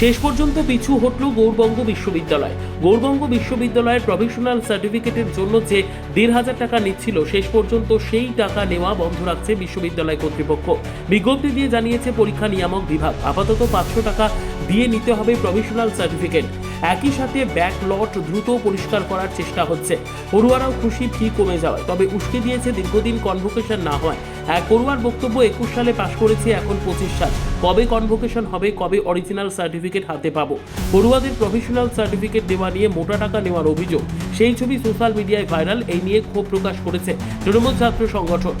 শেষ পর্যন্ত পিছু হটল গৌরবঙ্গ বিশ্ববিদ্যালয়। গৌরবঙ্গ বিশ্ববিদ্যালয়ের প্রফেশনাল সার্টিফিকেটের জন্য যে দেড় হাজার টাকা নিচ্ছিল, শেষ পর্যন্ত সেই টাকা নেওয়া বন্ধ রাখছে বিশ্ববিদ্যালয় কর্তৃপক্ষ। বিজ্ঞপ্তি দিয়ে জানিয়েছে পরীক্ষা নিয়ামক বিভাগ। আপাতত পাঁচশো টাকা দিয়ে নিতে হবে প্রফেশনাল সার্টিফিকেট। একই সাথে ব্যাকলট দ্রুত পরিষ্কার করার চেষ্টা হচ্ছে। পড়ুয়ারাও খুশি ফি কমে যাওয়ায়, তবে উস্কে দিয়েছে দীর্ঘদিন কনভোকেশন না হয় এক পড়ুয়ার বক্তব্য একুশ সালে পাশ করেছি এখন পঁচিশ সাল। কবে কনভোকেশন হবে, কবে অরিজিনাল সার্টিফিকেট হাতে পাবো? পড়ুয়াদের প্রফেশনাল সার্টিফিকেট দেওয়া নিয়ে মোটা টাকা নেওয়ার অভিযোগ। সেই ছবি সোশ্যাল মিডিয়ায় ভাইরাল এই নিয়ে ক্ষোভ প্রকাশ করেছে তৃণমূল ছাত্র সংগঠন।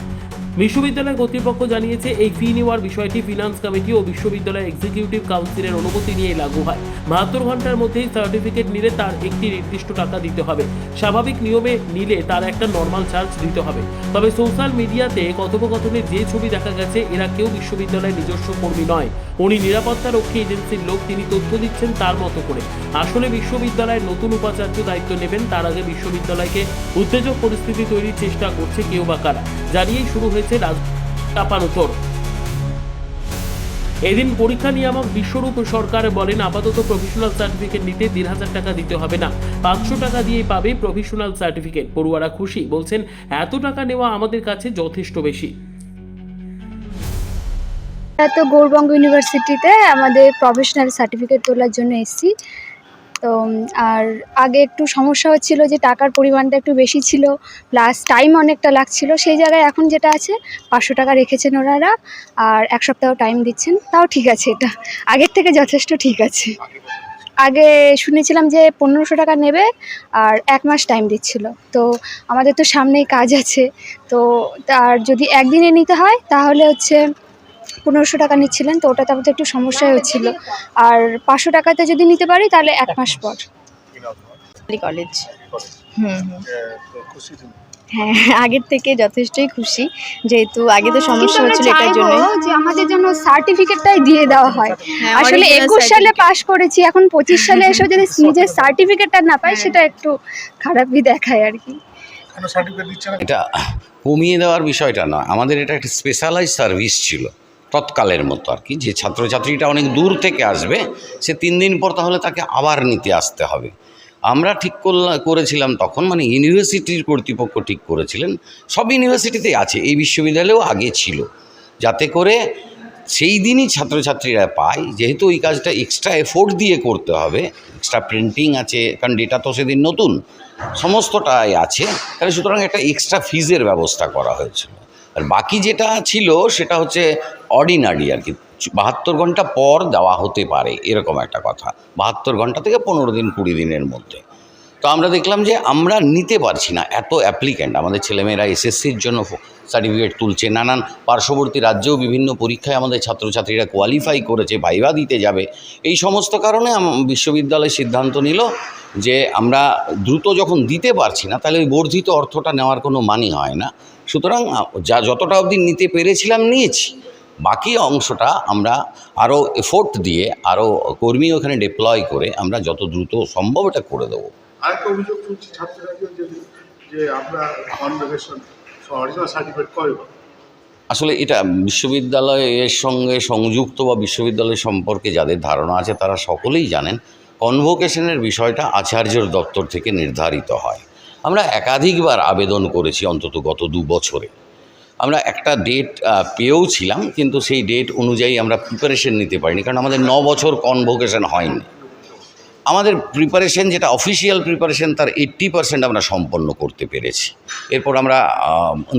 বিশ্ববিদ্যালয় কর্তৃপক্ষ জানিয়েছে, এই ফি নেওয়ার বিষয়টি ফিনান্স কমিটি ও বিশ্ববিদ্যালয় এক্সিকিউটিভ কাউন্সিলের অনুমতি নিয়ে লাগু হয়। বাহাত্তর ঘণ্টার মধ্যেই সার্টিফিকেট নিলে তার একটি নির্দিষ্ট টাকা দিতে হবে। স্বাভাবিক নিয়মে নিলে তার একটা নর্মাল চার্জ দিতে হবে। তবে সোশ্যাল মিডিয়াতে কথোপকথনে যে ছবি দেখা গেছে, এরা কেউ বিশ্ববিদ্যালয়ের নিজস্ব কর্মী নয়। উনি নিরাপত্তা রক্ষী এজেন্সির লোক, তিনি তথ্য দিচ্ছেন তার মতো করে। আসলে বিশ্ববিদ্যালয়ের নতুন উপাচার্য দায়িত্ব নেবেন, তার আগে বিশ্ববিদ্যালয়কে উত্তেজক পরিস্থিতি তৈরির চেষ্টা করছে কেউ বা কারা। জানিয়েই শুরু হয়েছে রাজ চাপানুতর এদিন পরীক্ষা নিয়ামক বিশ্বরূপ সরকার বলেন, আপাতত প্রফেশনাল সার্টিফিকেট নিতে দেড় হাজার টাকা দিতে হবে না। পাঁচশো টাকা দিয়েই পাবে প্রফেশনাল সার্টিফিকেট পড়ুয়ারা খুশি, বলছেন, এত টাকা নেওয়া আমাদের কাছে যথেষ্ট বেশি। তো গৌরবঙ্গ ইউনিভার্সিটিতে আমাদের প্রফেশনাল সার্টিফিকেট তোলার জন্য এসেছি। তো আর আগে একটু সমস্যা হচ্ছিল যে টাকার পরিমাণটা একটু বেশি ছিল প্লাস টাইম অনেকটা লাগছিল, সেই জায়গায় এখন যেটা আছে, পাঁচশো টাকা রেখেছেন ওনারা, আর এক সপ্তাহ টাইম দিচ্ছেন, তাও ঠিক আছে এটা, আগের থেকে যথেষ্ট ঠিক আছে। আগে শুনেছিলাম যে পনেরোশো টাকা নেবে, আর এক মাস টাইম দিচ্ছিল, তো আমাদের তো সামনেই কাজ আছে, তো আর যদি একদিনে নিতে হয়, তাহলে হচ্ছে পনেরোশো টাকা নিচ্ছিলেন তো ওটাতে আমাদের একটু সমস্যাই হচ্ছিল আর পাঁচশো টাকাতে যদি নিতে পারি তাহলে এক মাস পর। কলেজ হুম হুম। হ্যাঁ আগের থেকে যথেষ্টই খুশি। যেহেতু আগে তো সমস্যা কিন্তু হচ্ছিল এটার জন্য যে আমাদের জন্য সার্টিফিকেটটাই দিয়ে দেওয়া হয়। হ্যাঁ, আসলে একুশ সালে পাশ করেছি এখন পঁচিশ সালে এসে যদি নিজের সার্টিফিকেটটা না পাই সেটা একটু খারাপই দেখায় আর কি। এটা কমিয়ে দেওয়ার বিষয়টা না আমাদের এটা একটা স্পেশালাইজ সার্ভিস ছিল। তৎকালের মতো আর কি। যে ছাত্রছাত্রীটা অনেক দূর থেকে আসবে, সে তিন দিন পর তাহলে তাকে আবার নিতে আসতে হবে। আমরা ঠিক করলাম করেছিলাম তখন মানে ইউনিভার্সিটির কর্তৃপক্ষ ঠিক করেছিলেন। সব ইউনিভার্সিটিতেই আছে, এই বিশ্ববিদ্যালয়েও আগে ছিল। যাতে করে সেই দিনই ছাত্রছাত্রীরা পায়, যেহেতু ওই কাজটা এক্সট্রা এফোর্ট দিয়ে করতে হবে। এক্সট্রা প্রিন্টিং আছে, কারণ ডেটা তো সেদিন নতুন, সমস্তটাই আছে। তাহলে সুতরাং একটা এক্সট্রা ফিজের ব্যবস্থা করা হয়েছিল। আর বাকি যেটা ছিল সেটা হচ্ছে অর্ডিনারি আর কি। বাহাত্তর ঘণ্টা পর দেওয়া হতে পারে, এরকম একটা কথা। বাহাত্তর ঘণ্টা থেকে পনেরো দিন, কুড়ি দিনের মধ্যে। তো আমরা দেখলাম যে আমরা নিতে পারছি না, এত অ্যাপ্লিক্যান্ট আমাদের ছেলেমেয়েরা এসএসসির জন্য সার্টিফিকেট তুলছে, নানান পার্শ্ববর্তী রাজ্যেও বিভিন্ন পরীক্ষায় আমাদের ছাত্রছাত্রীরা কোয়ালিফাই করেছে ভাইবা দিতে যাবে। এই সমস্ত কারণে বিশ্ববিদ্যালয় সিদ্ধান্ত নিল যে আমরা দ্রুত যখন দিতে পারছি না, তাহলে ওই বর্ধিত অর্থটা নেওয়ার কোনো মানে হয় না। সুতরাং যা যতটা অবধি নিতে পেরেছিলাম নিয়েছি বাকি অংশটা আমরা আরও এফোর্ট দিয়ে আরও কর্মী ওখানে ডিপ্লয় করে আমরা যত দ্রুত সম্ভব এটা করে দেবো। আরেকটা অভিযোগ শুনছি ছাত্ররা যে যে আমরা সার্টিফিকেট কবে আসলে এটা বিশ্ববিদ্যালয়ের সঙ্গে সংযুক্ত বা বিশ্ববিদ্যালয় সম্পর্কে যাদের ধারণা আছে তারা সকলেই জানেন কনভোকেশনের বিষয়টা আচার্যর দপ্তর থেকে নির্ধারিত হয়। আমরা একাধিকবার আবেদন করেছি অন্তত গত দু বছরে। আমরা একটা ডেট পেয়েও ছিলাম কিন্তু সেই ডেট অনুযায়ী আমরা প্রিপারেশন নিতে পারিনি, কারণ আমাদের ন বছর কনভোকেশন হয়নি। আমাদের প্রিপারেশন যেটা অফিসিয়াল প্রিপারেশন তার এইট্টি পার্সেন্ট আমরা সম্পন্ন করতে পেরেছি। এরপর আমরা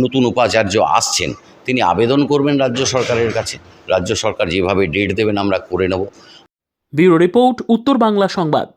নতুন উপাচার্য আসছেন, তিনি আবেদন করবেন রাজ্য সরকারের কাছে। রাজ্য সরকার যেভাবে ডেট দেবেন, আমরা করে নেব। ব্যুরো রিপোর্ট, উত্তর বাংলা সংবাদ।